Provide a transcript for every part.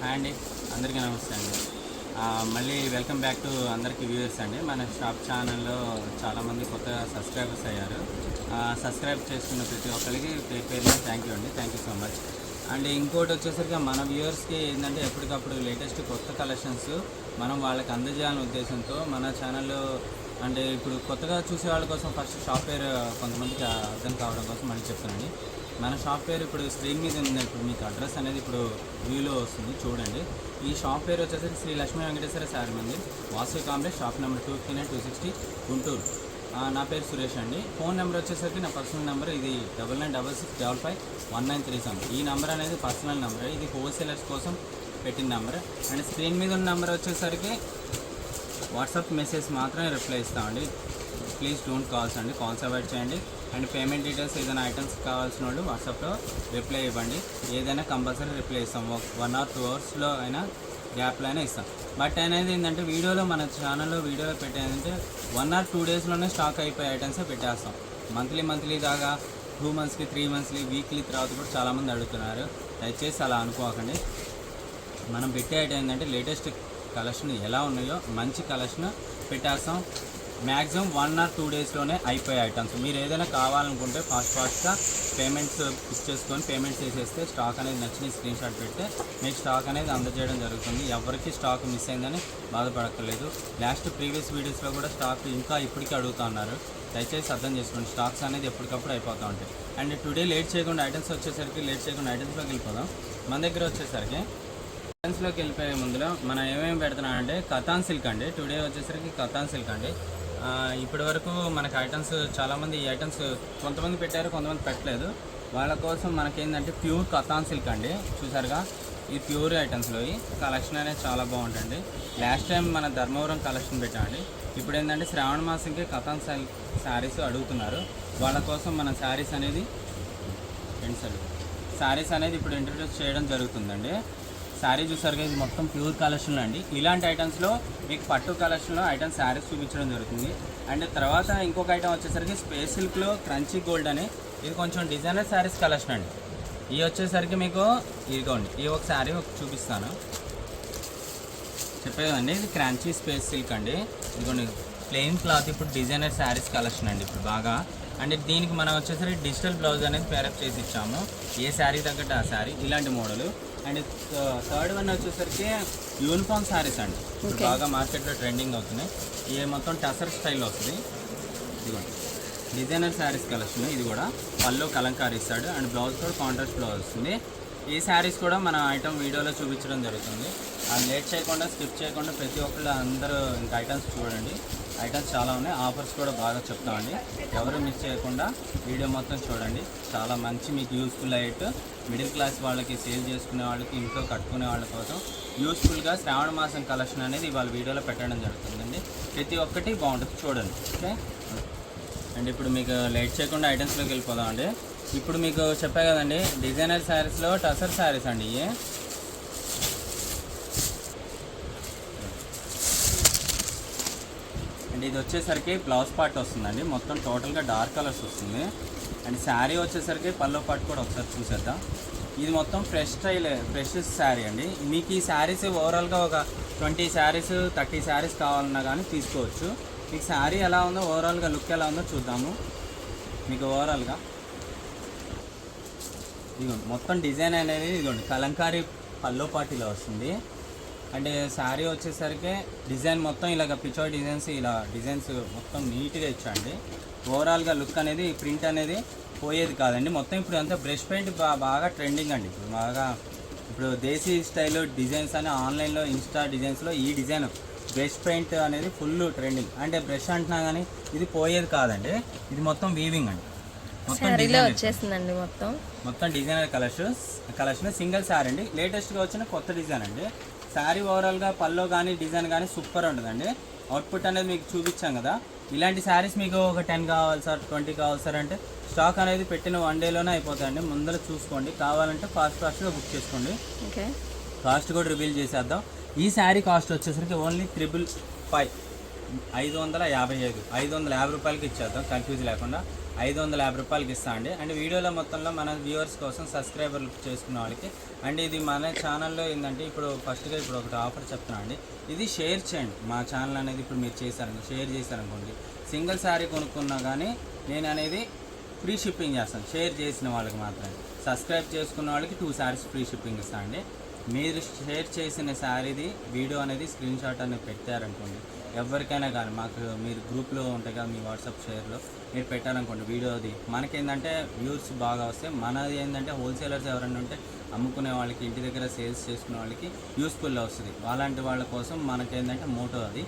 Hi అండి. అందరికీ నమస్తే అండి. మళ్ళీ వెల్కమ్ బ్యాక్ టు అందరికీ వ్యూవర్స్ అండి. మన షాప్ ఛానల్లో చాలామంది కొత్తగా సబ్స్క్రైబర్స్ అయ్యారు. సబ్స్క్రైబ్ చేసుకున్న ప్రతి ఒక్కరికి పేరు పేరున థ్యాంక్ యూ అండి. Thank you so much and ఇంకోటి వచ్చేసరికి మన వ్యూవర్స్కి ఏంటంటే ఎప్పటికప్పుడు లేటెస్ట్ కొత్త కలెక్షన్స్ మనం వాళ్ళకి అందజేయాలనే ఉద్దేశంతో మన ఛానల్లో అంటే ఇప్పుడు కొత్తగా చూసే వాళ్ళ కోసం ఫస్ట్ షాప్ పేరు కొంతమందికి అర్థం కావడం కోసం మళ్ళీ చెప్తానండి. మన సాఫ్ట్వేర్ ఇప్పుడు స్క్రీన్ మీద ఉంది ఇప్పుడు మీకు అడ్రస్ అనేది ఇప్పుడు వ్యూలో వస్తుంది చూడండి. ఈ సాఫ్ట్వేర్ వచ్చేసరికి శ్రీ లక్ష్మీ వెంకటేశ్వర సార్ మంది. Vasu complex shop number two fifty nine two sixty Guntur నా పేరు సురేష్ అండి. ఫోన్ నెంబర్ వచ్చేసరికి నా పర్సనల్ నెంబర్ ఇది double nine double six double five one nine three seven ఈ నెంబర్ అనేది పర్సనల్ నెంబర్ ఇది హోల్సేలర్స్ కోసం పెట్టిన నెంబర్ అండ్ స్క్రీన్ మీద ఉన్న నెంబర్ వచ్చేసరికి వాట్సాప్ మెసేజ్ మాత్రమే రిప్లై ఇస్తామండి ప్లీజ్ డోంట్ కాల్స్ అండి. కాల్స్ అవాయిడ్ చేయండి. అండ్ పేమెంట్ డీటెయిల్స్ ఏదైనా ఐటమ్స్ కావాల్సిన వాళ్ళు వాట్సాప్లో రిప్లై ఇవ్వండి. ఏదైనా కంపల్సరీ రిప్లై ఇస్తాం. ఒక వన్ ఆర్ టూ అవర్స్లో అయినా గ్యాప్లో అయినా ఇస్తాం. బట్ అనేది ఏంటంటే వీడియోలో మన ఛానల్లో వీడియోలో పెట్టేదంటే వన్ ఆర్ టూ డేస్లోనే స్టాక్ అయిపోయే ఐటమ్సే పెట్టేస్తాం. మంత్లీ మంత్లీ దాకా టూ మంత్స్కి త్రీ మంత్స్కి వీక్లీ తర్వాత కూడా చాలామంది అడుగుతున్నారు. దయచేసి అలా అనుకోకండి. మనం పెట్టే ఐటమ్ ఏంటంటే లేటెస్ట్ కలెక్షన్ ఎలా ఉన్నాయో మంచి కలెక్షన్ పెట్టేస్తాం. మ్యాక్సిమం వన్ ఆర్ టూ డేస్లోనే అయిపోయే ఐటమ్స్. మీరు ఏదైనా కావాలనుకుంటే ఫాస్ట్ ఫాస్ట్గా పేమెంట్స్ ఫిక్స్ చేసుకొని పేమెంట్స్ చేసేస్తే స్టాక్ అనేది నచ్చిన స్క్రీన్ షాట్ పెడితే మీకు స్టాక్ అనేది అందజేయడం జరుగుతుంది. ఎవరికి స్టాక్ మిస్ అయిందని బాధపడక్కర్లేదు. లాస్ట్ ప్రీవియస్ వీడియోస్లో కూడా స్టాక్ ఇంకా ఇప్పటికీ అడుగుతున్నారు దయచేసి అర్థం చేసుకోండి. స్టాక్స్ అనేది ఎప్పటికప్పుడు అయిపోతూ ఉంటాయి. అండ్ టుడే లేట్ చేయకుండా ఐటమ్స్ వచ్చేసరికి లేట్ చేయకుండా ఐటమ్స్లోకి వెళ్ళిపోదాం. మన దగ్గర వచ్చేసరికి ఐటమ్స్లోకి వెళ్ళిపోయే ముందులో మనం ఏమేమి పెడుతున్నామంటే కథాన్ సిల్క్ అండి. టుడే వచ్చేసరికి కథాన్ సిల్క్ అండి. ఇప్పటి వరకు మనకి ఐటమ్స్ చాలామంది ఈ ఐటమ్స్ కొంతమంది పెట్టారు కొంతమంది పెట్టలేదు. వాళ్ళ కోసం మనకేంటంటే ప్యూర్ కథాన్ సిల్క్ అండి. చూసారుగా? ఈ ప్యూర్ ఐటమ్స్లో ఈ కలెక్షన్ అనేది చాలా బాగుంటుంది. లాస్ట్ టైం మన ధర్మవరం కలెక్షన్ పెట్టామండి. ఇప్పుడు ఏంటంటే శ్రావణ మాసంకి కథాన్ సిల్క్ శారీస్ అడుగుతున్నారు. వాళ్ళ కోసం మన శారీస్ అనేది రెండు సార్లు శారీస్ అనేది ఇప్పుడు ఇంట్రడ్యూస్ చేయడం జరుగుతుందండి. శారీ చూసారుగా ఇది మొత్తం ప్యూర్ కలెక్షన్లు అండి. ఇలాంటి ఐటమ్స్లో మీకు పట్టు కలెక్షన్లో ఐటమ్స్ శారీస్ చూపించడం జరుగుతుంది. అండ్ తర్వాత ఇంకొక ఐటమ్ వచ్చేసరికి స్పేస్ సిల్క్లో క్రంచీ గోల్డ్ అని. ఇది కొంచెం డిజైనర్ శారీస్ కలెక్షన్ అండి. ఇవి వచ్చేసరికి మీకు ఇదిగోండి ఈ ఒక శారీ ఒక చూపిస్తాను. చెప్పేదండి ఇది క్రాంచీ స్పేస్ సిల్క్ అండి. ఇదిగోండి ప్లెయిన్ క్లాత్ ఇప్పుడు డిజైనర్ శారీస్ కలెక్షన్ అండి ఇప్పుడు బాగా. అంటే దీనికి మనం వచ్చేసరికి డిజిటల్ బ్లౌజ్ అనేది పేరప్ చేసి ఇచ్చాము. ఏ శారీ తగ్గట్టు ఆ శారీ. ఇలాంటి మోడల్. అండ్ థర్డ్ వన్ వచ్చేసరికి యూనిఫామ్ శారీస్ అండి. బాగా మార్కెట్లో ట్రెండింగ్ అవుతున్నాయి. ఇది మొత్తం టసర్ స్టైల్లో వస్తుంది. ఇదిగోండి. డిజైనర్ శారీస్ కలెక్షన్ ఇది కూడా. పళ్ళు కలంకారీ ఇస్తాడు అండ్ బ్లౌజ్ కూడా కాంట్రాస్ట్ బ్లౌజ్ వస్తుంది. ఈ శారీస్ కూడా మన ఐటమ్ వీడియోలో చూపించడం జరుగుతుంది. అది లేట్ చేయకుండా స్కిప్ చేయకుండా ప్రతి ఒక్కళ్ళు అందరూ ఇంకా ఐటమ్స్ చూడండి. ఐటమ్స్ చాలా ఉన్నాయి. ఆఫర్స్ కూడా బాగా చెప్తామండి. ఎవరు మిస్ చేయకుండా వీడియో మొత్తం చూడండి. చాలా మంచి మీకు యూస్ఫుల్ అయ్యేట్టు మిడిల్ క్లాస్ వాళ్ళకి సేల్ చేసుకునే వాళ్ళకి ఇంట్లో కట్టుకునే వాళ్ళ కోసం యూస్ఫుల్గా శ్రావణ మాసం కలెక్షన్ అనేది ఇవాళ వీడియోలో పెట్టడం జరుగుతుందండి. ప్రతి ఒక్కటి బాగుంటుంది. చూడండి. ఓకే అండ్ ఇప్పుడు మీకు లేట్ చేయకుండా ఐటమ్స్లోకి వెళ్ళిపోదాం అండి ఇప్పుడు మీకు చెప్పా కదండి డిజైనర్ శారీస్లో టసర్ శారీస్ అండి ఇవి అండ్ ఇది వచ్చేసరికి బ్లౌజ్ పార్ట్ వస్తుందండి మొత్తం టోటల్గా డార్క్ కలర్స్ వస్తుంది. అండ్ శారీ వచ్చేసరికి పల్లో పార్ట్ కూడా ఒకసారి చూసేద్దాం. ఇది మొత్తం ఫ్రెష్ స్టైల్ ఫ్రెష్ శారీ అండి. మీకు ఈ శారీస్ ఓవరాల్గా ఒక ట్వంటీ శారీస్ థర్టీ శారీస్ కావాలన్నా కానీ తీసుకోవచ్చు. మీకు శారీ ఎలా ఉందో ఓవరాల్గా లుక్ ఎలా ఉందో చూద్దాము. మీకు ఓవరాల్గా ఇదిగోండి మొత్తం డిజైన్ అనేది ఇదిగోండి కలంకారీ పల్లో పాటిలో వస్తుంది. అంటే శారీ వచ్చేసరికి డిజైన్ మొత్తం ఇలాగ పిచోడ్ డిజైన్స్ ఇలా డిజైన్స్ మొత్తం నీట్గా ఇచ్చండి ఓవరాల్గా లుక్ అనేది ప్రింట్ అనేది పోయేది కాదండి. మొత్తం ఇప్పుడు అంతా బ్రష్ పెయింట్ బాగా ట్రెండింగ్ అండి. ఇప్పుడు బాగా ఇప్పుడు దేశీ స్టైల్ డిజైన్స్ అని ఆన్లైన్లో ఇన్స్టా డిజైన్స్లో ఈ డిజైన్ బ్రష్ పెయింట్ అనేది ఫుల్ ట్రెండింగ్. అంటే బ్రష్ అంటున్నా కానీ ఇది పోయేది కాదండి. ఇది మొత్తం వీవింగ్ అండి. శారీలో వచ్చేసిందండి మొత్తం. మొత్తం designer collection collection single saree అండి. లేటెస్ట్గా వచ్చిన కొత్త డిజైన్ అండి. శారీ ఓవరాల్గా పల్లో కానీ డిజైన్ కానీ సూపర్ ఉంటుందండి. అవుట్పుట్ అనేది మీకు చూపించాం కదా. ఇలాంటి శారీస్ మీకు ఒక టెన్ కావాలి సార్ ట్వంటీ కావాలి సార్ అంటే స్టాక్ అనేది పెట్టిన వన్ డేలోనే అయిపోతాయండి. ముందర చూసుకోండి. కావాలంటే ఫాస్ట్ ఫాస్ట్గా బుక్ చేసుకోండి. ఓకే. కాస్ట్ కూడా రివీల్ చేసేద్దాం. ఈ శారీ కాస్ట్ వచ్చేసరికి ఓన్లీ త్రిబుల్ ఫైవ్ ఐదు వందల యాభై ఐదు ఐదు వందల యాభై రూపాయలకి ఇచ్చేద్దాం. కన్ఫ్యూజ్ లేకుండా. ఐదు వందల యాభై రూపాయలకి ఇస్తా అండి. అండ్ వీడియోలో మొత్తంలో మన వ్యూవర్స్ కోసం సబ్స్క్రైబర్లు చేసుకున్న వాళ్ళకి. అండ్ ఇది మన ఛానల్లో ఏంటంటే ఇప్పుడు ఫస్ట్గా ఇప్పుడు ఒకటి ఆఫర్ చెప్తున్నా అండి. ఇది షేర్ చేయండి. మా ఛానల్ అనేది ఇప్పుడు మీరు చేశారనుకో షేర్ చేశారనుకోండి. సింగిల్ శారీ కొనుక్కున్నా కానీ నేను అనేది ఫ్రీ షిప్పింగ్ చేస్తాను. షేర్ చేసిన వాళ్ళకి మాత్రమే. సబ్స్క్రైబ్ చేసుకున్న వాళ్ళకి టూ శారీస్ ఫ్రీ షిప్పింగ్ ఇస్తాను అండి. మీరు షేర్ చేసిన శారీది వీడియో అనేది స్క్రీన్ షాట్ అనేది పెట్టారనుకోండి ఎవరికైనా కానీ మాకు మీరు గ్రూప్లో ఉంటాయి కదా మీ వాట్సాప్ షేర్లో మీరు పెట్టారనుకోండి వీడియోది మనకేంటంటే వ్యూస్ బాగా వస్తే మనది ఏంటంటే హోల్సేలర్స్ ఎవరైనా ఉంటే అమ్ముకునే వాళ్ళకి ఇంటి దగ్గర సేల్స్ చేసుకునే వాళ్ళకి యూస్ఫుల్ వస్తుంది. అలాంటి వాళ్ళ కోసం మనకేంటంటే మోటో అది.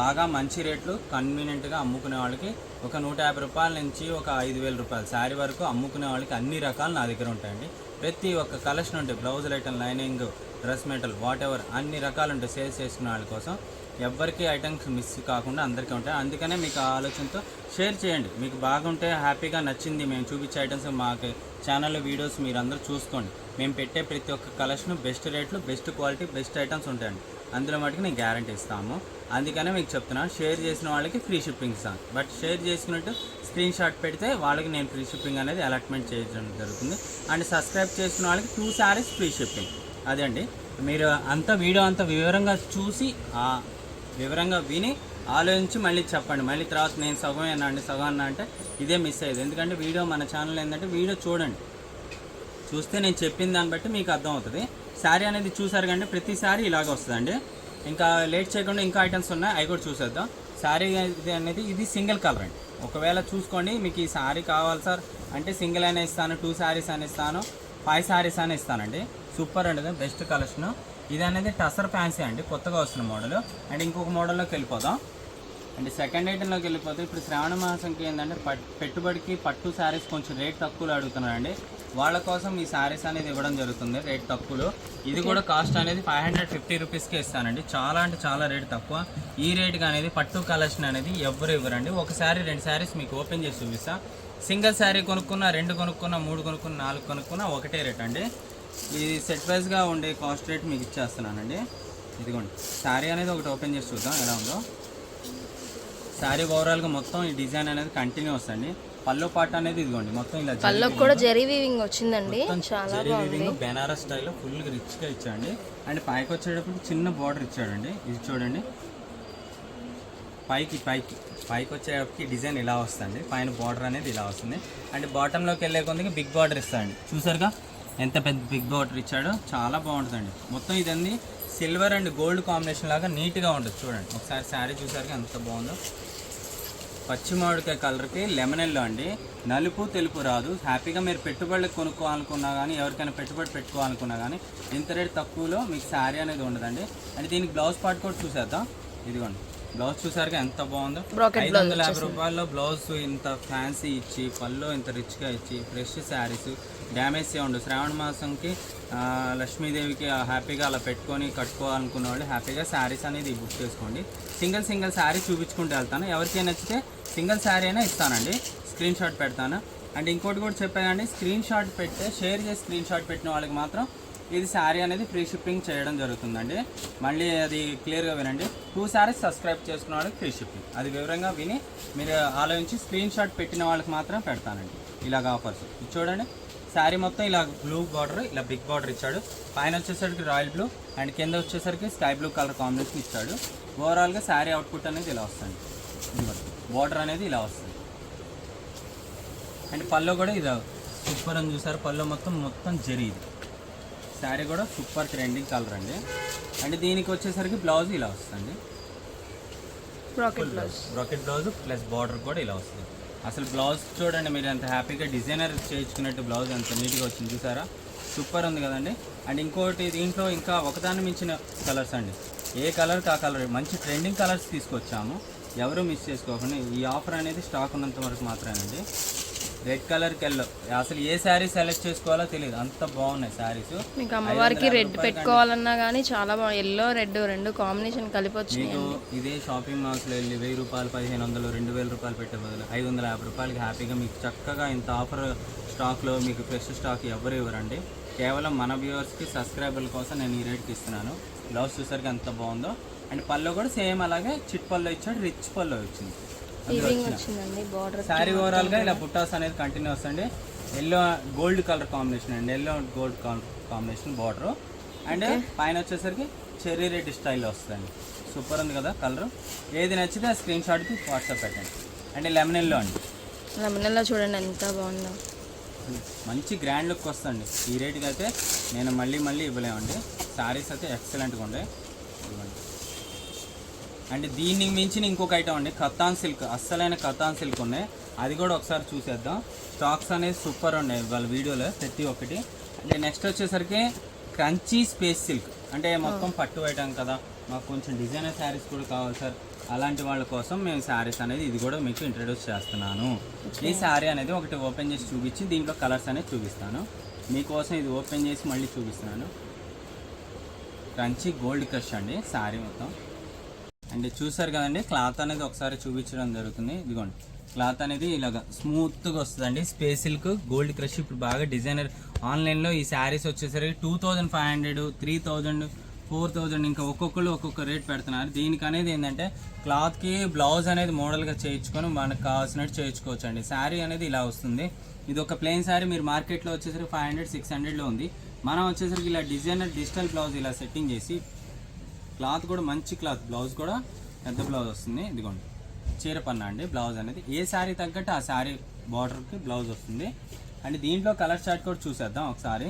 బాగా మంచి రేట్లు కన్వీనియంట్గా అమ్ముకునే వాళ్ళకి ఒక నూట యాభై రూపాయల నుంచి ఒక ఐదు వేల రూపాయలు. శారీ వరకు అమ్ముకునే వాళ్ళకి అన్ని రకాలు నా దగ్గర ఉంటాయండి. ప్రతి ఒక్క కలెక్షన్ ఉంటాయి. Blouse item lining dress metal whatever అన్ని రకాలు ఉంటాయి సేల్స్ చేసుకునే వాళ్ళ కోసం. ఎవరికి ఐటమ్స్ మిస్ కాకుండా అందరికీ ఉంటాయి. అందుకనే మీకు ఆ ఆలోచనతో షేర్ చేయండి. మీకు బాగుంటే హ్యాపీగా నచ్చింది మేము చూపించే ఐటమ్స్ మాకు ఛానల్లో వీడియోస్ మీరు అందరూ చూసుకోండి. మేము పెట్టే ప్రతి ఒక్క కలెక్షన్ బెస్ట్ రేట్లు బెస్ట్ క్వాలిటీ బెస్ట్ ఐటమ్స్ ఉంటాయండి. అందులో మటుకు నేను గ్యారంటీ ఇస్తాము. అందుకనే మీకు చెప్తున్నాను షేర్ చేసిన వాళ్ళకి ఫ్రీ షిప్పింగ్ ఇస్తాను బట్ షేర్ చేసుకున్నట్టు స్క్రీన్ షాట్ పెడితే వాళ్ళకి నేను ఫ్రీ షిప్పింగ్ అనేది అలాట్మెంట్ చేయడం జరుగుతుంది. అండ్ సబ్స్క్రైబ్ చేసిన వాళ్ళకి టూ శారీస్ ఫ్రీ షిప్పింగ్. అదే అండి మీరు అంత వీడియో అంత వివరంగా చూసి వివరంగా విని ఆలోచించి మళ్ళీ చెప్పండి. మళ్ళీ తర్వాత నేను సగం అన్నా అండి సగం అన్నా అంటే ఇదే మిస్ అయ్యేది. ఎందుకంటే వీడియో మన ఛానల్ ఏంటంటే వీడియో చూడండి. చూస్తే నేను చెప్పిన దాన్ని బట్టి మీకు అర్థం అవుతుంది. శారీ అనేది చూసారు కంటే ప్రతిసారి ఇలాగ వస్తుందండి. ఇంకా లేట్ చేయకుండా ఇంకా ఐటమ్స్ ఉన్నాయి. అవి కూడా చూసేద్దాం. శారీ అనేది ఇది సింగిల్ కలర్ అండి. ఒకవేళ చూసుకోండి మీకు ఈ శారీ కావాలి సార్ అంటే సింగిల్ అయినా ఇస్తాను టూ శారీస్ అని ఇస్తాను ఫైవ్ శారీస్ అని ఇస్తానండి. సూపర్ అండి బెస్ట్ కలెక్షన్ ఇది అనేది టసర్ ఫ్యాన్సీ అండి కొత్తగా వస్తున్న మోడల్. అండ్ ఇంకొక మోడల్లోకి వెళ్ళిపోదాం. అండ్ సెకండ్ ఐటెంలోకి వెళ్ళిపోతే ఇప్పుడు శ్రావణ మాసంకి ఏంటంటే పెట్టుబడికి పట్టు శారీస్ కొంచెం రేట్ తక్కువలో అడుగుతున్నారండి. వాళ్ళ కోసం ఈ శారీస్ అనేది ఇవ్వడం జరుగుతుంది రేట్ తక్కువలో. ఇది కూడా కాస్ట్ అనేది ఫైవ్ హండ్రెడ్ ఫిఫ్టీ రూపీస్కి ఇస్తానండి. చాలా అంటే చాలా రేట్ తక్కువ. ఈ రేట్కి అనేది పట్టు కలెక్షన్ అనేది ఎవరు ఇవ్వరండి. ఒక శారీ రెండు శారీస్ మీకు ఓపెన్ చేసి చూపిస్తా. సింగిల్ శారీ కొనుక్కున్నా రెండు కొనుక్కున్నా మూడు కొనుక్కున్నా నాలుగు కొనుక్కున్నా ఒకటే రేట్ అండి. ఈ సెట్ వైజ్గా ఉండే కాస్ట్ రేట్ మీకు ఇచ్చేస్తున్నానండి. ఇదిగోండి. శారీ అనేది ఒకటి ఓపెన్ చేసి చూద్దాం ఎలా ఉందో. శారీ ఓవరాల్గా మొత్తం ఈ డిజైన్ అనేది కంటిన్యూ వస్తుంది. పల్లో పాట అనేది ఇదిగోండి. మొత్తం ఇలా పళ్ళకు కూడా జరీ వీవింగ్ వచ్చిందండి. చాలా బాగుంది. బెనారస్ స్టైల్లో ఫుల్ రిచ్గా ఇచ్చాడండి. అండ్ పైకి వచ్చేటప్పుడు చిన్న బార్డర్ ఇచ్చాడండి. ఇది చూడండి. పైకి పైకి పైకి వచ్చేటప్పటికి డిజైన్ ఇలా వస్తుంది. పైన బార్డర్ అనేది ఇలా వస్తుంది. అండ్ బాటంలోకి వెళ్ళే కొద్దిగా బిగ్ బార్డర్ ఇస్తాడండి. చూసారుగా? ఎంత పెద్ద బిగ్ బార్డర్ ఇచ్చాడో చాలా బాగుంటుందండి. మొత్తం ఇదండి సిల్వర్ అండ్ గోల్డ్ కాంబినేషన్ లాగా నీట్గా ఉంటుంది. చూడండి ఒకసారి శారీ చూసారుగా ఎంత బాగుందో. పచ్చి మామిడికాయ కలర్కి లెమన్ ఎల్లో అండి. నలుపు తెలుపు రాదు. హ్యాపీగా మీరు పెట్టుబడులకు కొనుక్కోవాలనుకున్నా కానీ ఎవరికైనా పెట్టుబడి పెట్టుకోవాలనుకున్నా కానీ ఇంత రేట్ తక్కువలో మీకు శారీ అనేది ఉండదండి. అంటే దీనికి బ్లౌజ్ పార్ట్ కూడా చూసేద్దాం. ఇదిగోండి బ్లౌజ్ చూసారుగా ఎంత బాగుందో. ఐదు వందల యాభై రూపాయల్లో బ్లౌజ్ ఇంత ఫ్యాన్సీ ఇచ్చి పళ్ళు ఇంత రిచ్గా ఇచ్చి ఫ్రెష్ శారీస్ డ్యామేజ్ ఉండు. శ్రావణ మాసంకి లక్ష్మీదేవికి హ్యాపీగా అలా పెట్టుకొని కట్టుకోవాలనుకున్న వాళ్ళు హ్యాపీగా శారీస్ అనేది బుక్ చేసుకోండి. సింగిల్ సింగిల్ శారీ చూపించుకుంటూ వెళ్తాను. ఎవరికైనా నచ్చితే సింగిల్ శారీ అయినా ఇస్తానండి. స్క్రీన్ షాట్ పెడతాను. అండ్ ఇంకోటి కూడా చెప్పానండి స్క్రీన్ షాట్ పెట్టే షేర్ చేసి స్క్రీన్ షాట్ పెట్టిన వాళ్ళకి మాత్రం ఇది శారీ అనేది ఫ్రీ షిప్పింగ్ చేయడం జరుగుతుందండి. మళ్ళీ అది క్లియర్గా వినండి. టూ శారీస్ సబ్స్క్రైబ్ చేసుకున్న వాళ్ళకి ఫ్రీ షిప్పింగ్. అది వివరంగా విని మీరు ఆలోచించి స్క్రీన్ షాట్ పెట్టిన వాళ్ళకి మాత్రం పెడతానండి. ఇలాగ ఆఫర్స్. ఇది చూడండి. శారీ మొత్తం ఇలా బ్లూ బార్డర్ ఇలా బిగ్ బార్డర్ ఇచ్చాడు. పైన వచ్చేసరికి రాయల్ బ్లూ అండ్ కింద వచ్చేసరికి స్కై బ్లూ కలర్ కాంబినేషన్ ఇచ్చాడు ఓవరాల్గా శారీ అవుట్పుట్ అనేది ఇలా వస్తుంది. బార్డర్ అనేది ఇలా వస్తుంది. అండ్ పళ్ళు కూడా ఇది సూపర్ అని చూసారు. పళ్ళు మొత్తం మొత్తం జరీ ఇది. శారీ కూడా సూపర్ ట్రెండింగ్ కలర్ అండి. అండ్ దీనికి వచ్చేసరికి బ్లౌజ్ ఇలా వస్తుంది. Bracket blouse bracket blouse plus border కూడా ఇలా వస్తుంది. అసలు బ్లౌజ్ చూడండి మీరు ఎంత హ్యాపీగా డిజైనర్ చేయించుకున్నట్టు బ్లౌజ్ అంత నీట్గా వచ్చింది చూసారా? సూపర్ ఉంది కదండి. అండ్ ఇంకోటి దీంట్లో ఇంకా ఒకదాన్ని మించిన కలర్స్ అండి. ఏ కలర్ ఆ కలర్ మంచి ట్రెండింగ్ కలర్స్ తీసుకొచ్చాము. ఎవరు మిస్ చేసుకోకుండా ఈ ఆఫర్ అనేది స్టాక్ ఉన్నంత వరకు మాత్రమేనండి. రెడ్ కలర్కి ఎల్లో అసలు ఏ శారీ సెలెక్ట్ చేసుకోవాలో తెలియదు అంత బాగున్నాయి శారీస్. మీకు అమ్మవారికి రెడ్ పెట్టుకోవాలన్నా కానీ చాలా బాగుంది ఎల్లో రెడ్ రెండు కాంబినేషన్ కలిపి వచ్చినాయి మీకు ఇదే షాపింగ్ మాల్స్లో వెళ్ళి వెయ్యి రూపాయలు పదిహేను వందలు రెండు వేల రూపాయలు పెట్టే బదులు ఐదు వందల యాభై రూపాయలకి హ్యాపీగా మీకు చక్కగా ఇంత ఆఫర్ స్టాక్లో మీకు ఫ్రెష్ స్టాక్ ఎవరు ఇవ్వరండి. కేవలం మన వ్యూవర్స్కి సబ్స్క్రైబర్ల కోసం నేను ఈ రేట్కి ఇస్తున్నాను. బ్లౌజ్ చూసరికి ఎంత బాగుందో. అండ్ పళ్ళు కూడా సేమ్ అలాగే చిట్ పళ్ళు ఇచ్చాడు రిచ్ పళ్ళు వచ్చింది. వచ్చిందండి బార్డర్ శారీ ఓవరాల్గా ఇలా బుట్టాస్ అనేది కంటిన్యూ వస్తుంది ఎల్లో గోల్డ్ కలర్ కాంబినేషన్ అండి. Yellow gold combination border and పైన వచ్చేసరికి చెర్రీ రెడ్ స్టైల్లో వస్తుందండి. సూపర్ ఉంది కదా కలర్ ఏది నచ్చితే ఆ స్క్రీన్ షాట్కి వాట్సాప్ పెట్టండి. అండ్ లెమన్ ఎల్లో అండి. లెమనల్లో చూడండి ఎంత బాగుందో. మంచి గ్రాండ్ లుక్ వస్తుంది ఈ రేట్కి అయితే నేను మళ్ళీ మళ్ళీ ఇవ్వలేమండి. శారీస్ అయితే ఎక్సలెంట్గా ఇవ్వండి అండ్ దీన్ని మించిన ఇంకొక ఐటమ్ అండి కతాన్ సిల్క్. అస్సలైన కతాన్ సిల్క్ ఉన్నాయి. అది కూడా ఒకసారి చూసేద్దాం. స్టాక్స్ అనేది సూపర్ ఉన్నాయి వాళ్ళ వీడియోలో ప్రతి ఒక్కటి. అంటే నెక్స్ట్ వచ్చేసరికి క్రంచీ స్పేస్ సిల్క్ అంటే మొత్తం పట్టు ఐటమ్ కదా. మాకు కొంచెం డిజైనర్ శారీస్ కూడా కావాలి సార్. అలాంటి వాళ్ళ కోసం మేము శారీస్ అనేది ఇది కూడా మీకు ఇంట్రడ్యూస్ చేస్తున్నాను. ఈ శారీ అనేది ఒకటి ఓపెన్ చేసి చూపించి దీంట్లో కలర్స్ అనేది చూపిస్తాను. మీకోసం ఇది ఓపెన్ చేసి మళ్ళీ చూపిస్తున్నాను. క్రంచీ గోల్డ్ క్రష్ అండి శారీ మొత్తం. అండ్ చూసారు కదండి క్లాత్ అనేది ఒకసారి చూపించడం జరుగుతుంది. ఇదిగోండి క్లాత్ అనేది ఇలాగ స్మూత్గా వస్తుందండి. Space silk gold crush. ఇప్పుడు బాగా డిజైనర్ ఆన్లైన్లో ఈ శారీస్ వచ్చేసరికి two thousand five hundred three thousand four thousand ఇంకా ఒక్కొక్కరు ఒక్కొక్క రేట్ పెడుతున్నారు. దీనికి అనేది ఏంటంటే క్లాత్కి బ్లౌజ్ అనేది మోడల్గా చేయించుకొని మనకు కావాల్సినట్టు చేయించుకోవచ్చు అండి శారీ అనేది ఇలా వస్తుంది. ఇది ఒక ప్లెయిన్ శారీ. మీరు మార్కెట్లో వచ్చేసరికి ఫైవ్ హండ్రెడ్ సిక్స్ హండ్రెడ్లో ఉంది. మనం వచ్చేసరికి ఇలా డిజైనర్ డిజిటల్ బ్లౌజ్ ఇలా సెట్టింగ్ చేసి క్లాత్ కూడా మంచి క్లాత్. బ్లౌజ్ కూడా పెద్ద బ్లౌజ్ వస్తుంది. ఇదిగోండి. చీర పన్న అండి. బ్లౌజ్ అనేది ఏ శారీ తగ్గట్టు ఆ శారీ బార్డర్కి బ్లౌజ్ వస్తుంది. అండ్ దీంట్లో కలర్ చార్ట్ కూడా చూసేద్దాం ఒకసారి.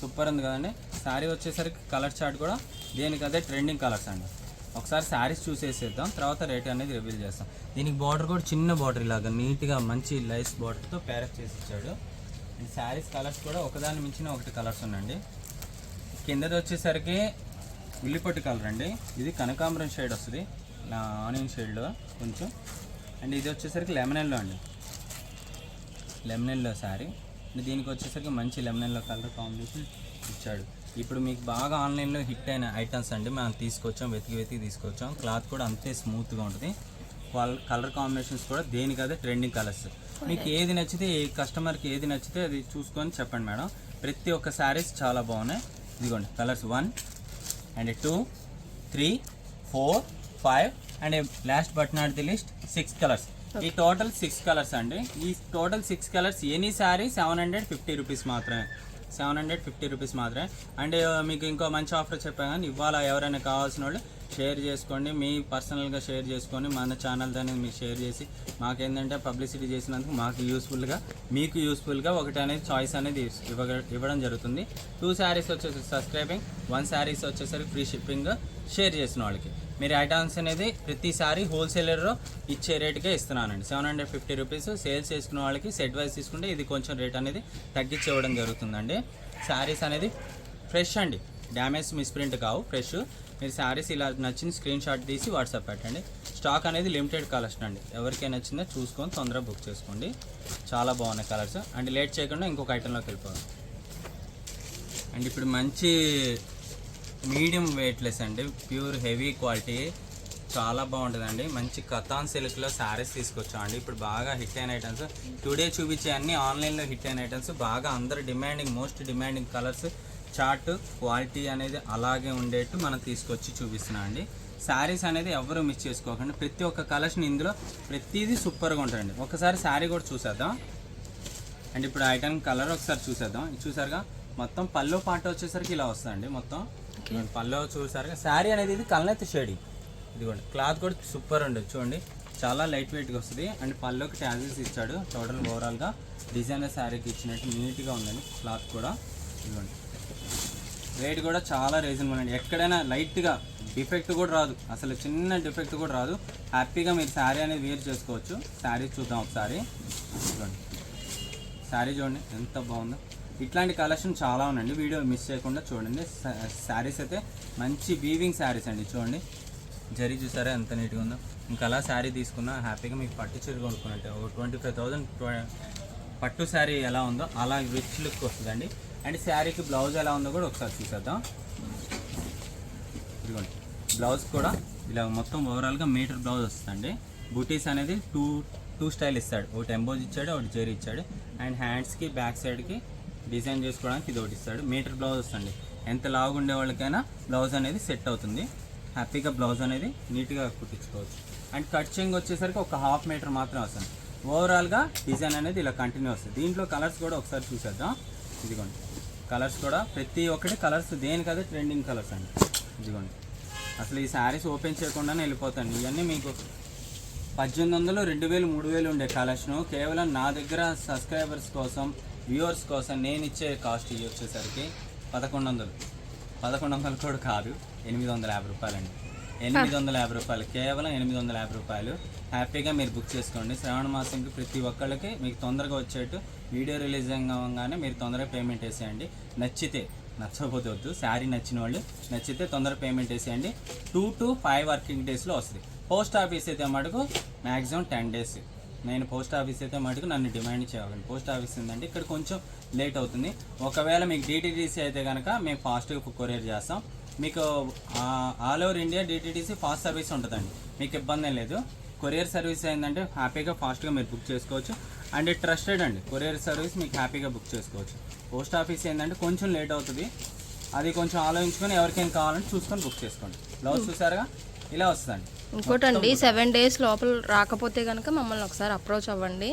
సూపర్ ఉంది కదండి. శారీ వచ్చేసరికి కలర్ చార్ట్ కూడా దేనికి అదే ట్రెండింగ్ కలర్స్ అండి. ఒకసారి శారీస్ చూసేసేద్దాం. తర్వాత రేట్ అనేది రివీల్ చేస్తాం. దీనికి బార్డర్ కూడా చిన్న బార్డర్ ఇలాగా నీట్గా మంచి లైస్ బార్డర్తో ప్యారప్ చేసి ఇచ్చాడు. అండ్ శారీస్ కలర్స్ కూడా ఒకదాని మించిన ఒకటి కలర్స్ ఉన్నాయండి. కిందది వచ్చేసరికి ఉల్లిపొట్టు కలర్ అండి. ఇది కనకాంబరం షేడ్ వస్తుంది. ఆనియన్ షేడ్లో కొంచెం. అండ్ ఇది వచ్చేసరికి లెమనెల్లో అండి. లెమనెల్లో శారీ దీనికి వచ్చేసరికి మంచి లెమనెల్లో కలర్ కాంబినేషన్ ఇచ్చాడు. ఇప్పుడు మీకు బాగా ఆన్లైన్లో హిట్ అయిన ఐటమ్స్ అండి. మనం తీసుకొచ్చాం వెతికి వెతికి తీసుకొచ్చాం. క్లాత్ కూడా అంతే స్మూత్గా ఉంటుంది. కలర్ కాంబినేషన్స్ కూడా దేనికదే ట్రెండింగ్ కలర్స్ మీకు ఏది నచ్చితే ఏ కస్టమర్కి ఏది నచ్చితే అది చూసుకొని చెప్పండి మేడం. ప్రతి ఒక్క శారీస్ చాలా బాగున్నాయి. ఇదిగోండి colours one and two three four five and last but not the list six colours ఈ టోటల్ సిక్స్ కలర్స్ అండి. ఈ total six colours any saree seven hundred fifty rupees మాత్రమే. సెవెన్ హండ్రెడ్ ఫిఫ్టీ రూపీస్ మాత్రమే. And మీకు ఇంకో మంచి offer చెప్పాను. కానీ ఇవాళ ఎవరైనా కావాల్సిన వాళ్ళు షేర్ చేసుకోండి మీ పర్సనల్గా షేర్ చేసుకొని మన ఛానల్ దాన్ని మీరు షేర్ చేసి మాకేంటంటే పబ్లిసిటీ చేసినందుకు మాకు యూస్ఫుల్గా మీకు యూస్ఫుల్గా ఒకటి అనేది చాయిస్ అనేది ఇవ్వ ఇవ్వడం జరుగుతుంది. టూ శారీస్ వచ్చేసి సబ్స్క్రైబింగ్ వన్ శారీస్ వచ్చేసరికి ఫ్రీ షిప్పింగ్ షేర్ చేసిన వాళ్ళకి. మీరు ఐటమ్స్ అనేది ప్రతిసారి హోల్సేలర్ ఇచ్చే రేటుకే ఇస్తున్నానండి. Seven hundred fifty rupees sales చేసుకున్న వాళ్ళకి సెట్ వైజ్ తీసుకుంటే ఇది కొంచెం రేట్ అనేది తగ్గించి ఇవ్వడం జరుగుతుందండి. శారీస్ అనేది ఫ్రెష్ అండి. డ్యామేజ్ మిస్ప్రింట్ కావు ఫ్రెష్ మీరు శారీస్ ఇలా నచ్చిన స్క్రీన్ షాట్ తీసి వాట్సాప్ పెట్టండి. స్టాక్ అనేది లిమిటెడ్ కలర్స్ అండి. ఎవరికైనా నచ్చిందో చూసుకొని తొందరగా బుక్ చేసుకోండి. చాలా బాగున్నాయి కలర్స్. అండ్ లేట్ చేయకుండా ఇంకొక ఐటెంలోకి వెళ్ళిపోదాం. అండ్ ఇప్పుడు మంచి మీడియం వెయిట్లెస్ అండి. ప్యూర్ హెవీ క్వాలిటీ చాలా బాగుంటుందండి. మంచి కథాన్ సిల్క్లో శారీస్ తీసుకొచ్చామండి. ఇప్పుడు బాగా హిట్ అయిన ఐటమ్స్ టుడే చూపించే అన్ని ఆన్లైన్లో హిట్ అయిన ఐటమ్స్ బాగా అందరు demanding most demanding colours chart quality అనేది అలాగే ఉండేట్టు మనం తీసుకొచ్చి చూపిస్తున్నాం అండి శారీస్ అనేది ఎవరు మిస్ చేసుకోకండి. ప్రతి ఒక్క కలర్స్ని ఇందులో ప్రతిదీ సూపర్గా ఉంటుందండి. ఒకసారి శారీ కూడా చూసేద్దాం. అండ్ ఇప్పుడు ఐటమ్ కలర్ ఒకసారి చూసేద్దాం. చూసారుగా? మొత్తం పల్లో పాట వచ్చేసరికి ఇలా వస్తుందండి మొత్తం. పల్లో చూసారుగా? శారీ అనేది ఇది కలనెత్త షేడింగ్ ఇదిగోండి. క్లాత్ కూడా సూపర్ ఉండదు చూడండి. చాలా లైట్ వెయిట్గా వస్తుంది. అండ్ పల్లోకి ట్యాజెస్ ఇచ్చాడు. టోటల్ ఓవరాల్గా డిజైనర్ శారీకి ఇచ్చినట్టు నీట్గా ఉందండి క్లాత్ కూడా. ఇదిగోండి. రేట్ కూడా చాలా రీజనబుల్ అండి. ఎక్కడైనా లైట్గా డిఫెక్ట్ కూడా రాదు. అసలు చిన్న డిఫెక్ట్ కూడా రాదు. హ్యాపీగా మీరు శారీ అనేది వేర్ చేసుకోవచ్చు. శారీ చూద్దాం ఒకసారి. చూడండి శారీ చూడండి. ఎంత బాగుందో. ఇట్లాంటి కలెక్షన్ చాలా ఉందండి వీడియో మిస్ చేయకుండా చూడండి. శారీస్ అయితే మంచి వీవింగ్ శారీస్ అండి. చూడండి. జరీ చూసారా? ఎంత నీట్గా ఉందో. ఇంకా అలా శారీ తీసుకున్నా హ్యాపీగా మీకు పట్టు చీర కొనుక్కున్నట్టే. ఒక ట్వంటీ ఫైవ్ థౌసండ్ పట్టు శారీ ఎలా ఉందో అలా రిచ్ లుక్ వస్తుందండి. అండ్ శారీకి బ్లౌజ్ ఎలా ఉందో కూడా ఒకసారి చూసేద్దాం. ఇదిగోండి. బ్లౌజ్ కూడా ఇలా మొత్తం ఓవరాల్గా మీటర్ బ్లౌజ్ వస్తుందండి. బుటీస్ అనేది టూ టూ స్టైల్ ఇస్తాడు. ఒకటి ఎంబోజ్ ఇచ్చాడు ఒకటి జెరీ ఇచ్చాడు. అండ్ హ్యాండ్స్కి బ్యాక్ సైడ్కి డిజైన్ చేసుకోవడానికి ఇది ఒకటి ఇస్తాడు. మీటర్ బ్లౌజ్ వస్తుంది ఎంత లావుగా ఉండే వాళ్ళకైనా బ్లౌజ్ అనేది సెట్ అవుతుంది. హ్యాపీగా బ్లౌజ్ అనేది నీట్గా కుట్టించుకోవచ్చు. అండ్ కట్చింగ్ వచ్చేసరికి ఒక హాఫ్ మీటర్ మాత్రం వస్తుంది. ఓవరాల్గా డిజైన్ అనేది ఇలా కంటిన్యూ వస్తుంది. దీంట్లో కలర్స్ కూడా ఒకసారి చూసేద్దాం. ఇదిగోండి. కలర్స్ కూడా ప్రతి ఒక్కటి కలర్స్ దేనికదే ట్రెండింగ్ కలర్స్ అండి. ఇదిగోండి. అసలు ఈ శారీస్ ఓపెన్ చేయకుండానే వెళ్ళిపోతాను. ఇవన్నీ మీకు పద్దెనిమిది వందలు రెండు వేలు మూడు వేలు ఉండే కలెక్షన్ కేవలం నా దగ్గర సబ్స్క్రైబర్స్ కోసం వ్యూవర్స్ కోసం నేను ఇచ్చే కాస్ట్ ఇవి వచ్చేసరికి పదకొండు వందలు. పదకొండు వందలు కూడా కాదు ఎనిమిది వందల యాభై రూపాయలండి. ఎనిమిది వందల యాభై రూపాయలు కేవలం ఎనిమిది వందల యాభై రూపాయలు. హ్యాపీగా మీరు బుక్ చేసుకోండి. శ్రావణ మాసంకి ప్రతి ఒక్కళ్ళకి మీకు తొందరగా వచ్చేట్టు వీడియో రిలీజ్ అవ్వగానే మీరు తొందరగా పేమెంట్ వేసేయండి. నచ్చితే నచ్చకపోతే వద్దు. శారీ నచ్చిన వాళ్ళు నచ్చితే తొందరగా పేమెంట్ వేసేయండి. టూ టు ఫైవ్ వర్కింగ్ డేస్లో వస్తుంది. పోస్ట్ ఆఫీస్ అయితే మటుకు మ్యాక్సిమం టెన్ డేస్. నేను పోస్ట్ ఆఫీస్ అయితే మటుకు నన్ను డిమాండ్ చేయాలండి. పోస్ట్ ఆఫీస్ ఏంటంటే ఇక్కడ కొంచెం లేట్ అవుతుంది. ఒకవేళ మీకు డిటీడీసీ అయితే కనుక మేము ఫాస్ట్గా కొరియర్ చేస్తాం. మీకు all over India DTDC fast service ఉంటుందండి. మీకు ఇబ్బంది ఏం లేదు. కొరియర్ సర్వీస్ ఏంటంటే హ్యాపీగా ఫాస్ట్గా మీరు బుక్ చేసుకోవచ్చు. అండ్ ట్రస్టెడ్ అండి. కొరియర్ సర్వీస్ మీకు హ్యాపీగా బుక్ చేసుకోవచ్చు. పోస్ట్ ఆఫీస్ ఏంటంటే కొంచెం లేట్ అవుతుంది. అది కొంచెం ఆలోచించుకొని ఎవరికైనా కావాలని చూసుకొని బుక్ చేసుకోండి. బ్లౌజ్ చూసారుగా? ఇలా వస్తుందండి. ఇంకోటండి సెవెన్ డేస్ లోపల రాకపోతే కనుక మమ్మల్ని ఒకసారి అప్రోచ్ అవ్వండి.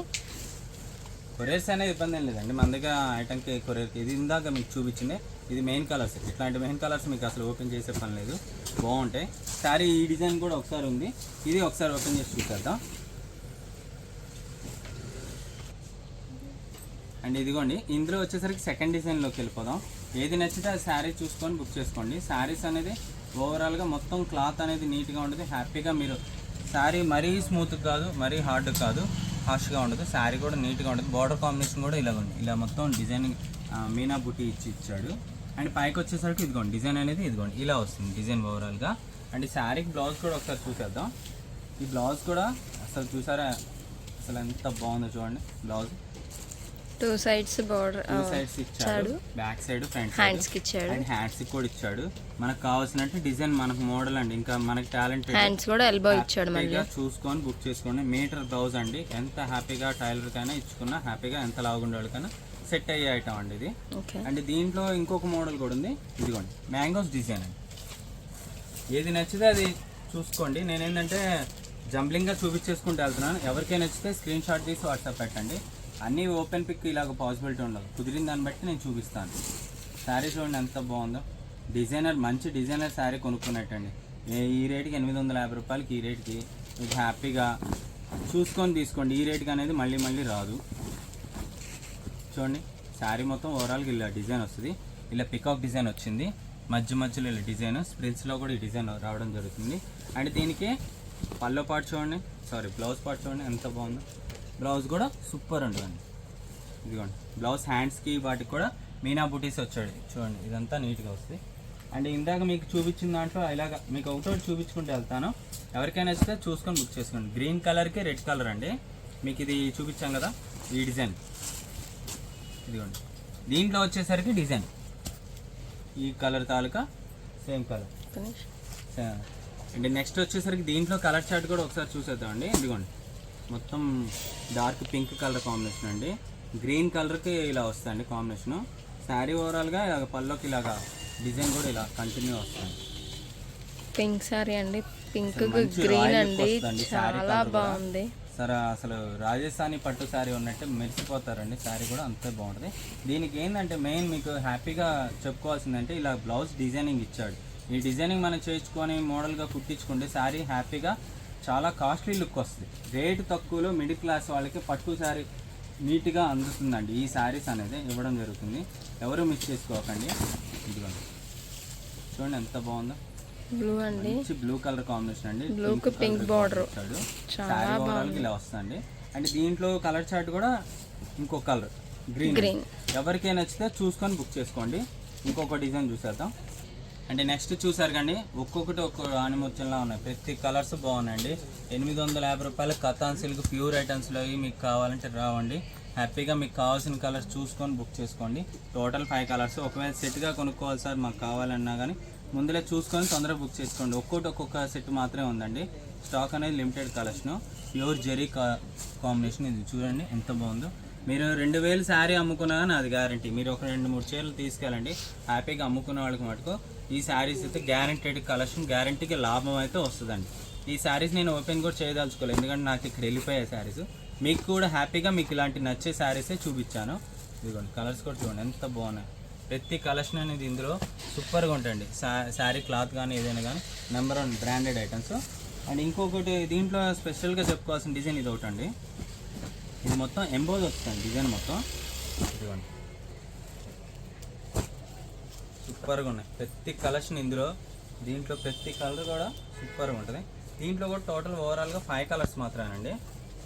కొరియర్స్ అనేది ఇబ్బంది ఏం లేదండి. మన దగ్గర ఐటమ్కి కొరియర్కి ఇది ఇందాక మీకు చూపించింది ఇది మెయిన్ కలర్స్ ఇట్లాంటి మెయిన్ కలర్స్ మీకు అసలు ఓపెన్ చేసే పని లేదు. బాగుంటాయి. సారీ ఈ డిజైన్ కూడా ఒకసారి ఉంది. ఇది ఒకసారి ఓపెన్ చేసి చూసేద్దాం. అండ్ ఇదిగోండి ఇందులో వచ్చేసరికి సెకండ్ డిజైన్లోకి వెళ్ళిపోదాం. ఏది నచ్చితే ఆ శారీ చూసుకొని బుక్ చేసుకోండి. శారీస్ అనేది ఓవరాల్గా మొత్తం క్లాత్ అనేది నీట్గా ఉంటుంది. హ్యాపీగా మీరు శారీ మరీ స్మూత్ కాదు మరీ హార్డ్ కాదు. హార్ష్గా ఉండదు. శారీ కూడా నీట్గా ఉంటుంది. బార్డర్ కాంబినేషన్ కూడా ఇలా ఉంది. ఇలా మొత్తం డిజైన్ మీనా బుట్టి ఇచ్చి ఇచ్చాడు. అండ్ పైకి వచ్చేసరికి ఇదిగోండి డిజైన్ అనేది ఇదిగోండి. ఇలా వస్తుంది డిజైన్ ఓవరాల్గా అండ్ ఈ శారీకి బ్లౌజ్ కూడా ఒకసారి చూసేద్దాం. ఈ బ్లౌజ్ కూడా అసలు చూసారా? అసలు ఎంత బాగుందో చూడండి. Blouse two sides border two sides ఇచ్చాడు. బ్యాక్ సైడ్ ఫ్రంట్ సైడ్ హ్యాండ్స్కి ఇచ్చాడు. అండ్ హ్యాండ్స్ కూడా ఇచ్చాడు. మనకు కావాల్సినట్టు డిజైన్ మనకు మోడల్ అండి. ఇంకా మనకి టాలెంట్ హ్యాండ్స్ కూడా ఎల్బో ఇచ్చాడు మళ్ళీ. చూసుకొని బుక్ చేసుకోండి. మీటర్ బ్లౌజ్ అండి. ఎంత హ్యాపీగా టైలర్ కైనా ఇచ్చుకున్నా హ్యాపీగా ఎంత లాగుండే వాళ్ళకైనా సెట్ అయ్యే ఐటమ్ అండి ఇది. ఓకే అండ్ దీంట్లో ఇంకొక మోడల్ కూడా ఉంది. ఇదిగోండి. మ్యాంగోస్ డిజైన్ అండి. ఏది నచ్చితే అది చూసుకోండి. నేను ఏంటంటే జంబ్లింగ్గా చూపించేసుకుంటూ వెళ్తున్నాను. ఎవరికైనా నచ్చితే స్క్రీన్ షాట్ తీసి వాట్సాప్ పెట్టండి. అన్నీ ఓపెన్ పిక్ ఇలాగ పాసిబిలిటీ ఉండదు. కుదిరిన దాన్ని బట్టి నేను చూపిస్తాను. శారీ చూడండి ఎంత బాగుందో. డిజైనర్ మంచి డిజైనర్ శారీ కొనుక్కున్నట్టండి ఈ రేటుకి ఎనిమిది వందల యాభై రూపాయలకి ఈ రేటుకి మీకు హ్యాపీగా చూసుకొని తీసుకోండి. ఈ రేటుకి అనేది మళ్ళీ మళ్ళీ రాదు. చూడండి. శారీ మొత్తం ఓవరాల్గా ఇలా డిజైన్ వస్తుంది. ఇలా పికాక్ డిజైన్ వచ్చింది. మధ్య మధ్యలో ఇలా డిజైన్ స్ప్రిల్స్లో కూడా ఈ డిజైన్ రావడం జరుగుతుంది. అండ్ దీనికి పల్లో పాటు చూడండి. సారీ బ్లౌజ్ పాటు చూడండి. ఎంత బాగుందో. బ్లౌజ్ కూడా సూపర్ ఉంటుందండి. ఇదిగోండి బ్లౌజ్ హ్యాండ్స్కి వాటికి కూడా మీనా బుటీస్ వచ్చాడు చూడండి ఇదంతా నీట్గా వస్తుంది. అండ్ ఇందాక మీకు చూపించిన దాంట్లో ఇలాగ మీకు ఒకటోటి చూపించుకుంటూ వెళ్తాను. ఎవరికైనా వస్తే చూసుకొని బుక్ చేసుకోండి. గ్రీన్ కలర్కి రెడ్ కలర్ అండి. మీకు ఇది చూపించాం కదా ఈ డిజైన్ ఇదిగోండి దీంట్లో వచ్చేసరికి డిజైన్ ఈ కలర్ తాలూకా సేమ్ కలర్ అండ్ నెక్స్ట్ వచ్చేసరికి దీంట్లో కలర్ చార్ట్ కూడా ఒకసారి చూసేద్దామండి. ఇదిగోండి. మొత్తం డార్క్ పింక్ కలర్ కాంబినేషన్ అండి. గ్రీన్ కలర్కి ఇలా వస్తుందండి కాంబినేషను. శారీ ఓవరాల్గా ఇలాగ పల్లోకి ఇలాగా డిజైన్ కూడా ఇలా కంటిన్యూ వస్తుంది. పింక్ సారీ అండి. పింక్ గ్రీన్ అండి. చాలా. బాగుంది. సరే అసలు రాజస్థానీ పట్టు శారీ ఉన్నట్టు మెరిసిపోతారండి. శారీ కూడా అంతే బాగుంటుంది. దీనికి ఏంటంటే మెయిన్ మీకు హ్యాపీగా చెప్పుకోవాల్సిందంటే ఇలా బ్లౌజ్ డిజైనింగ్ ఇచ్చాడు. ఈ డిజైనింగ్ మనం చేయించుకొని మోడల్గా కుట్టించుకుంటే శారీ హ్యాపీగా చాలా కాస్ట్లీ లుక్ వస్తుంది. రేటు తక్కువలో మిడిల్ క్లాస్ వాళ్ళకి పట్టు శారీ నీట్గా అందుతుందండి. ఈ శారీస్ అనేది ఇవ్వడం జరుగుతుంది. ఎవరు మిస్ చేసుకోకండి. ఇదిగోండి చూడండి ఎంత బాగుందో. బ్లూ అండి. మంచి బ్లూ కలర్ కాంబినేషన్ అండి. Blue కు pink border. ఇచ్చాడు. చాలా ఓవరాల్ ఇలా వస్తుంది అండ్ దీంట్లో కలర్ చార్ట్ కూడా ఇంకో కలర్ గ్రీన్ Green. ఎవరికైనా నచ్చితే చూసుకొని బుక్ చేసుకోండి. ఇంకొక డిజైన్ చూసేద్దాం. అంటే నెక్స్ట్ చూసారు కండి ఒక్కొక్కటి ఒక్కొక్క ఆనిముత్యంలా ఉన్నాయి. ప్రతి కలర్స్ బాగున్నాయండి. ఎనిమిది వందల యాభై రూపాయలు కథాన్ సిల్క్ ప్యూర్ ఐటమ్స్లో మీకు కావాలంటే రావండి. హ్యాపీగా మీకు కావాల్సిన కలర్స్ చూసుకొని బుక్ చేసుకోండి. టోటల్ ఫైవ్ కలర్స్ ఒకవేళ సెట్గా కొనుక్కోవాలి సార్ మాకు కావాలన్నా కానీ ముందులే చూసుకొని తొందరగా బుక్ చేసుకోండి. ఒక్కొక్కటి ఒక్కొక్క సెట్ మాత్రమే ఉందండి. స్టాక్ అనేది లిమిటెడ్ కలెక్షన్ ప్యూర్ జెరీ కా కాంబినేషన్ ఇది. చూడండి ఎంత బాగుందో. మీరు రెండు వేలు శారీ అమ్ముకున్నా కానీ అది గ్యారంటీ మీరు ఒక రెండు మూడు చీరలు తీసుకెళ్ళండి. హ్యాపీగా అమ్ముకున్న వాళ్ళకి మటుకు ఈ శారీస్ అయితే గ్యారంటెడ్ కలెక్షన్ గ్యారంటీకి లాభం అయితే వస్తుందండి. ఈ శారీస్ నేను ఓపెన్ కూడా చేయదలుచుకోలేదు. ఎందుకంటే నాకు ఇక్కడ వెళ్ళిపోయాయి శారీస్. మీకు కూడా హ్యాపీగా మీకు ఇలాంటి నచ్చే శారీసే చూపించాను. ఇదిగోండి కలర్స్ కూడా చూడండి. ఎంత బాగున్నాయి. ప్రతి కలెక్షన్ అనేది ఇందులో సూపర్గా ఉంటాయండి శారీ క్లాత్ కానీ ఏదైనా కానీ number one branded items and ఇంకొకటి దీంట్లో స్పెషల్గా చెప్పుకోవాల్సిన డిజైన్ ఇది ఒకటి అండి ఇది మొత్తం ఎంబోజ్ వస్తుంది డిజైన్ మొత్తం. ఇదిగోండి. సూపర్గా ఉన్నాయి. ప్రతి కలెక్షన్ ఇందులో దీంట్లో ప్రతి కలర్ కూడా సూపర్గా ఉంటుంది. దీంట్లో కూడా టోటల్ ఓవరాల్గా ఫైవ్ కలర్స్ మాత్రమేనండి.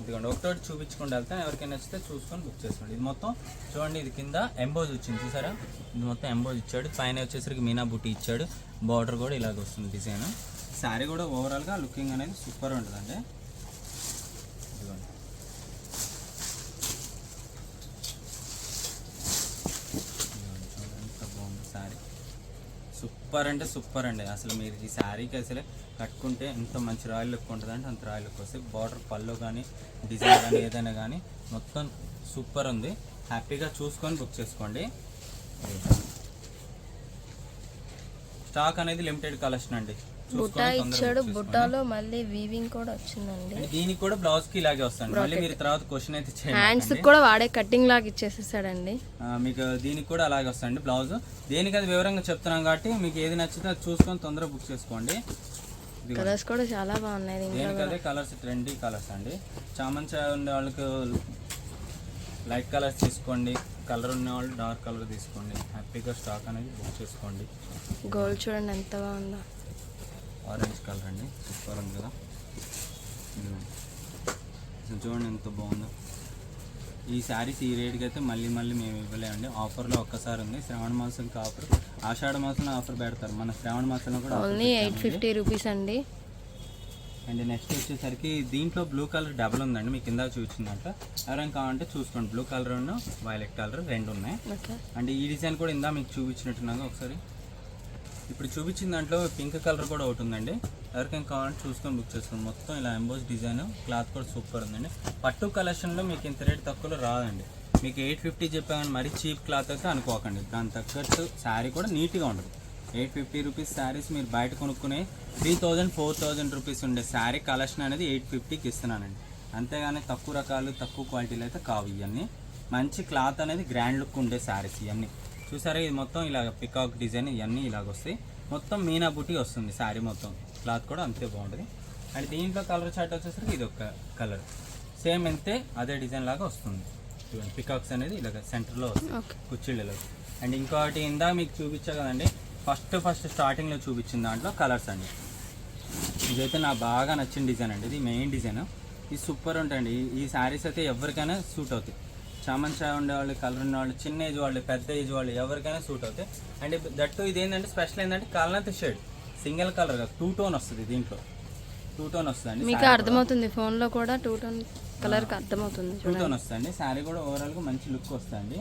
ఇదిగోండి ఒకటోటి చూపించుకుంటూ వెళ్తాను. ఎవరికైనా నచ్చితే చూసుకొని బుక్ చేసుకోండి. ఇది మొత్తం చూడండి ఇది కింద ఎంబోజ్ వచ్చింది చూసారా? ఇది మొత్తం ఎంబోజ్ ఇచ్చాడు. పైన వచ్చేసరికి మీనా బుట్టి ఇచ్చాడు. బార్డర్ కూడా ఇలాగ వస్తుంది డిజైన్. శారీ కూడా ఓవరాల్గా లుకింగ్ అనేది సూపర్ ఉంటుందండి. ఇదిగోండి ఇదిగోండి, చూడండి ఎంత బాగుంది శారీ సూపర్ అంటే సూపర్ అండి. అసలు మీరు ఈ శారీకి అసలు కట్టుకుంటే ఎంత మంచి రాయల్ లుక్ ఉంటుంది అంటే అంత రాయల్ లుక్ వస్తుంది బార్డర్ పళ్ళు కానీ డిజైన్ కానీ ఏదైనా కానీ మొత్తం సూపర్ ఉంది. హ్యాపీగా చూసుకొని బుక్ చేసుకోండి. స్టాక్ అనేది లిమిటెడ్ కలెక్షన్ అండి. బుట్ట ఇచ్చాడు. బుట్టాలో మళ్ళీ వీవింగ్ కూడా వచ్చిందండి. దీనికి కూడా బ్లౌజ్కి ఇలాగే వస్తుంది మళ్ళీ మీరు తర్వాత క్వశ్చన్ అయితే హ్యాండ్స్ చేయండి కూడా వాడే కటింగ్ లాగా ఇచ్చేసేసాడండి. మీకు దీనికి కూడా అలాగే వస్తుంది బ్లౌజ్ దేనికి అది వివరంగా చెప్తున్నాం కాబట్టి మీకు ఏది నచ్చితే అది చూసుకొని తొందరగా బుక్ చేసుకోండి. కలర్స్ కూడా చాలా బాగున్నాయి. దేనికి అదే కలర్స్ ట్రెండీ కలర్స్ అండి. చామంతి ఉండే వాళ్ళకి లైట్ కలర్స్ తీసుకోండి. కలర్ ఉన్న వాళ్ళు డార్క్ కలర్ తీసుకోండి. హ్యాపీగా స్టాక్ అనేది బుక్ చేసుకోండి. గోల్డ్ చూడండి ఎంత బాగుందో. ఆరెంజ్ కలర్ అండి. సూపర్ ఉంది కదా. అసలు చూడండి ఎంత బాగుందో. ఈ శారీస్ ఈ రేట్కి అయితే మళ్ళీ మళ్ళీ మేము ఇవ్వలేమండి. ఆఫర్లో ఒక్కసారి ఉంది. శ్రావణ మాసంకి ఆఫర్ ఆషాఢ మాసంలో ఆఫర్ పెడతారు. మన శ్రావణ మాసంలో కూడా ఓన్లీ ఎయిట్. ఫిఫ్టీ రూపీస్ అండి. అండ్ నెక్స్ట్ వచ్చేసరికి దీంట్లో బ్లూ కలర్ డబల్ ఉందండి. మీకు కింద చూపించినట్ట. ఎవరైనా కావాలంటే చూసుకోండి. బ్లూ కలర్ ఉన్న వైలెట్ కలర్ రెండు ఉన్నాయి. అండ్ ఈ డిజైన్ కూడా ఇందా మీకు చూపించినట్టున్నాగా ఒకసారి. ఇప్పుడు చూపించిన దాంట్లో పింక్ కలర్ కూడా ఒకటి ఉందండి. ఎవరికైనా కావాలంటే చూసుకొని బుక్ చేసుకోండి. మొత్తం ఇలా ఎంబోస్ డిజైన్ క్లాత్ కూడా సూపర్ ఉందండి. పట్టు కలెక్షన్లో మీకు ఇంత రేట్ తక్కువలో రాదండి. మీకు ఎయిట్ ఫిఫ్టీ చెప్పామని మరీ చీప్ క్లాత్ అయితే అనుకోకండి. దాని తగ్గట్టు శారీ కూడా నీట్గా ఉండదు ఎయిట్ ఫిఫ్టీ రూపీస్ శారీస్ మీరు బయట కొనుక్కునే three thousand four thousand rupees ఉండే శారీ కలెక్షన్ అనేది ఎయిట్ ఫిఫ్టీకి ఇస్తున్నానండి. అంతేగాని తక్కువ రకాలు తక్కువ క్వాలిటీలు అయితే కావు ఇవన్నీ. మంచి క్లాత్ అనేది గ్రాండ్ లుక్ ఉండే శారీస్ ఇవన్నీ. చూసారా ఇది మొత్తం ఇలా పికాక్ డిజైన్ ఇవన్నీ ఇలాగ వస్తాయి. మొత్తం మీనా బుట్టి వస్తుంది శారీ మొత్తం. క్లాత్ కూడా అంతే బాగుంటుంది. అండ్ దీంట్లో కలర్ చార్ట్ వచ్చేసరికి ఇది ఒక కలర్. సేమ్ అంతే అదే డిజైన్ లాగా వస్తుంది. చూడండి పికాక్స్ అనేది ఇలాగ సెంటర్లో వస్తుంది కుర్చీలలో. అండ్ ఇంకోటి ఇందా మీకు చూపించా కదండి ఫస్ట్ ఫస్ట్ స్టార్టింగ్లో చూపించిన దాంట్లో కలర్స్ అండి. ఇదైతే నాకు బాగా నచ్చిన డిజైన్ అండి ఇది మెయిన్ డిజైన్. ఇది సూపర్ ఉంటాయండి ఈ- ఈ శారీస్ అయితే ఎవరికైనా సూట్ అవుతాయి. చామన్ చాయ్ ఉండేవాళ్ళు కలర్ ఉండేవాళ్ళు చిన్న ఏజ్ వాళ్ళు పెద్ద ఏజ్ వాళ్ళు ఎవరికైనా సూట్ అవుతాయి అండ్ దట్టు ఇది ఏంటంటే స్పెషల్ ఏంటంటే కలనంత షేడ్ సింగిల్ కలర్ కాదు టూ టోన్ వస్తుంది దీంట్లో. టూ టోన్ వస్తుంది మీకు అర్థమవుతుంది ఫోన్లో కూడా టూ టోన్ కలర్ అర్థమవుతుంది టూ టోన్ వస్తుంది శారీ కూడా ఓవరాల్గా మంచి లుక్ వస్తుంది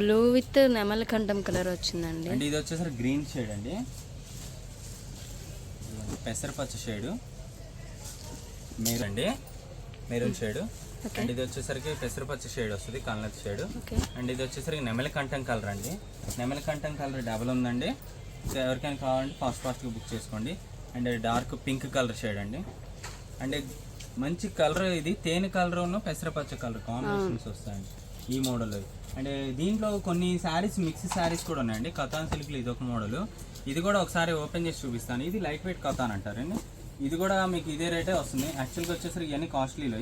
బ్లూ విత్ నెమలికంఠం కలర్ వచ్చిందండి. అండ్ ఇది వచ్చేసరికి గ్రీన్ షేడ్ అండి. పెసరపచ్చ షేడు మెరూన్ అండి మెరూన్ షేడ్ అండ్ ఇది వచ్చేసరికి పెసరపచ్చ షేడ్ వస్తుంది కల్నత్ షేడ్ అండ్ ఇది వచ్చేసరికి నెమలి కంఠం కలర్ అండి. నెమలి కంఠం కలర్ డబల్ ఉందండి. ఎవరికైనా కావాలంటే ఫాస్ట్ ఫాస్ట్గా బుక్ చేసుకోండి. And dark pink colour shade అండి. అండ్ మంచి కలర్ ఇది తేనె కలర్ ఉన్న పెసరపచ్చ కలర్ కాంబినేషన్స్ వస్తాయండి ఈ మోడల్ అండ్ దీంట్లో కొన్ని శారీస్ మిక్స్ శారీస్ కూడా ఉన్నాయండి. కథాన్ సిల్క్లో ఇది ఒక మోడల్ ఇది కూడా ఒకసారి ఓపెన్ చేసి చూపిస్తాను. ఇది లైట్ వెయిట్ కథాన్ అంటారండి. ఇది కూడా మీకు ఇదే రేటే వస్తుంది. యాక్చువల్గా వచ్చేసరికి ఇవన్నీ కాస్ట్లీలో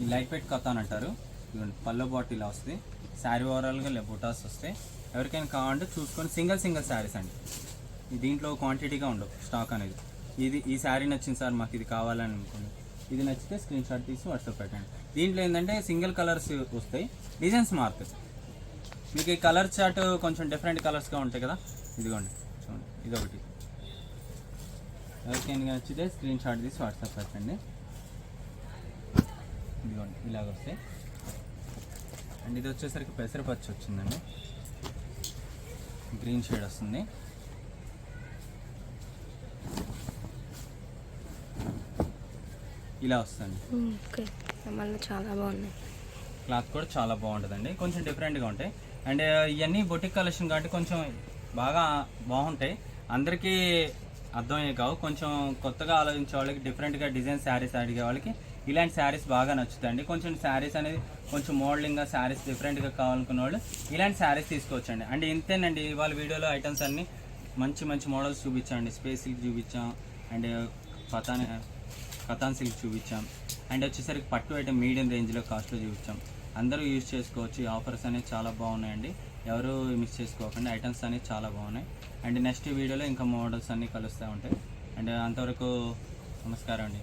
ఈ లైట్ వెయిట్ కథాన్ అంటారు. ఇదిగోండి పళ్ళ బాటిల్ ఇలా వస్తుంది. శారీ ఓవరాల్గా బుటాస్ వస్తాయి. ఎవరికైనా కావాలంటే చూసుకొని సింగిల్ సింగిల్ శారీస్ అండి. దీంట్లో క్వాంటిటీగా ఉండవు స్టాక్ అనేది. ఇది ఈ శారీ నచ్చింది సార్ మాకు ఇది కావాలని అనుకోండి. ఇది నచ్చితే స్క్రీన్ షాట్ తీసి వాట్సాప్ పెట్టండి. దీంట్లో ఏంటంటే సింగిల్ కలర్స్ వస్తాయి. డిజైన్స్ మారుతాయి మీకు ఈ కలర్ చార్ట్ కొంచెం డిఫరెంట్ కలర్స్గా ఉంటాయి కదా? ఇదిగోండి చూడండి ఇది ఒకటి ఎవరికైనా నచ్చితే స్క్రీన్ షాట్ తీసి వాట్సాప్ పెట్టండి. ఇదిగోండి ఇలాగ వస్తాయి. అండ్ ఇది వచ్చేసరికి పెసరపచ్చి వచ్చిందండి. గ్రీన్ షేడ్ వస్తుంది. ఇలా వస్తుంది. మళ్ళీ చాలా బాగున్నాయి. క్లాత్ కూడా చాలా బాగుంటుందండి. కొంచెం డిఫరెంట్గా ఉంటాయి. అండ్ ఇవన్నీ బొటిక్ కలెక్షన్ కాబట్టి కొంచెం బాగా బాగుంటాయి. అందరికీ అర్థమయ్యే కావు. కొంచెం కొత్తగా ఆలోచించే వాళ్ళకి డిఫరెంట్గా డిజైన్ శారీస్ అడిగే వాళ్ళకి ఇలాంటి శారీస్ బాగా నచ్చుతాయండి. కొంచెం శారీస్ అనేది కొంచెం మోడలింగ్గా శారీస్ డిఫరెంట్గా కావాలనుకున్న వాళ్ళు ఇలాంటి శారీస్ తీసుకోవచ్చండి. అండ్ ఇంతేనండి ఇవాళ వీడియోలో ఐటమ్స్ అన్నీ మంచి మంచి మోడల్స్ చూపించాండి స్పేస్ సిల్క్ చూపించాం. అండ్ పతాన్ కథాన్ సిల్క్ చూపించాం. అండ్ వచ్చేసరికి పట్టు ఐటమ్ మీడియం రేంజ్లో కాస్ట్లో చూపించాం. అందరూ యూజ్ చేసుకోవచ్చు. ఈ ఆఫర్స్ అనేవి చాలా బాగున్నాయండి. ఎవరు మిస్ చేసుకోకండి. ఐటమ్స్ అనేవి చాలా బాగున్నాయి. అండ్ నెక్స్ట్ వీడియోలో ఇంకా మోడల్స్ అన్నీ కలుస్తూ ఉంటాయి. అండ్ అంతవరకు నమస్కారం అండి.